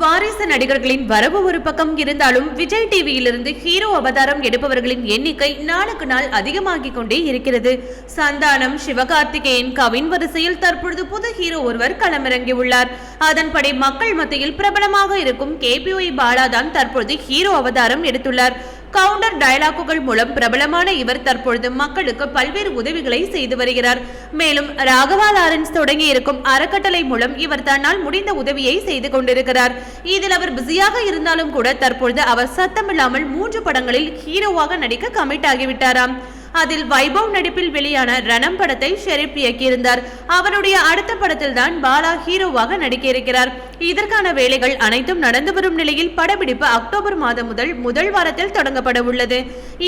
வாரிசு நடிகர்களின் வரவு ஒரு பக்கம் இருந்தாலும் விஜய் டிவியிலிருந்து ஹீரோ அவதாரம் எடுப்பவர்களின் எண்ணிக்கை நாளுக்கு நாள் அதிகமாகிக் கொண்டே இருக்கிறது. சந்தானம் சிவகார்த்திகேயன் கவின் வரிசையில் தற்பொழுது புது ஹீரோ ஒருவர் களமிறங்கியுள்ளார் அதன்படி மக்கள் மத்தியில் பிரபலமாக இருக்கும் கேபிஒய் பாலா தான் தற்பொழுது ஹீரோ அவதாரம் எடுத்துள்ளார். கவுண்டர் டயலாக்குகள் மூலம் பிரபலமான இவர் தற்பொழுது மக்களுக்கு பல்வேறு உதவிகளை செய்து வருகிறார். மேலும் ராகவா லாரன்ஸ் தொடங்கி இருக்கும் அறக்கட்டளை மூலம் இவர் தன்னால் முடிந்த உதவியை செய்து கொண்டிருக்கிறார். இதில் அவர் பிஸியாக இருந்தாலும் கூட தற்பொழுது அவர் சத்தமில்லாமல் மூன்று படங்களில் ஹீரோவாக நடிக்க கமிட் ஆகிவிட்டாராம். அதில் வைபவ் நடிப்பில் வெளியான ரணம் படத்தை ஷெரீப் இயக்கியிருந்தார். அவருடைய அடுத்த படத்தில் தான் பாலா ஹீரோவாக நடிக்க இருக்கிறார் இதற்கான வேலைகள் அனைத்தும் நடந்து வரும் நிலையில் படப்பிடிப்பு அக்டோபர் மாதம் முதல் முதல் வாரத்தில் தொடங்கப்பட உள்ளது.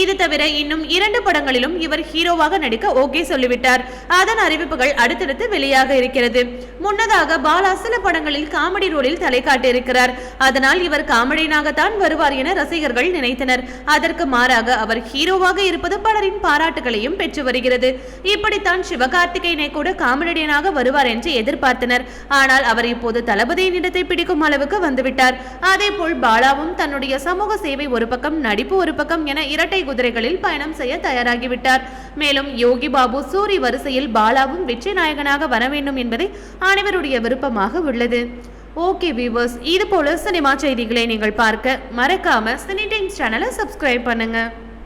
இது தவிர இன்னும் இரண்டு படங்களிலும் இவர் ஹீரோவாக நடிக்க ஓகே சொல்லிவிட்டார். அதன் அறிவிப்புகள் அடுத்தடுத்து வெளியாக இருக்கிறது. முன்னதாக பாலா சில படங்களில் காமெடி ரோலில் தலை காட்டியிருக்கிறார். அதனால் இவர் காமெடியனாகத்தான் வருவார் என ரசிகர்கள் நினைத்தனர். அதற்கு மாறாக அவர் ஹீரோவாக இருப்பது பலரின் பாராட்டுகளையும் பெற்று வருகிறது. இப்படித்தான் சிவகார்த்திகேயனை கூட காமெடியனாக வருவார் என்று எதிர்பார்த்தனர். ஆனால் அவர் இப்போது தளபதியின் இடத்தை பிடிக்கும் அளவுக்கு வந்துவிட்டார். அதே போல் பாலாவும் தன்னுடைய சமூக சேவை ஒரு பக்கம் நடிப்பு ஒரு பக்கம் என இரட்டை குதிரைகளில் பயணம் செய்ய தயாராகிவிட்டார். மேலும் யோகி பாபு சூரி வரிசையில் பாலாவும் வெற்றி நாயகனாக வர வேண்டும் என்பதை அனைவருடைய விருப்பமாக உள்ளது. ஓகே வியூவர்ஸ் இது போல சினிமா செய்திகளை நீங்கள் பார்க்க மறக்காம சினி டைம்ஸ் சேனலை சப்ஸ்கிரைப் பண்ணுங்க.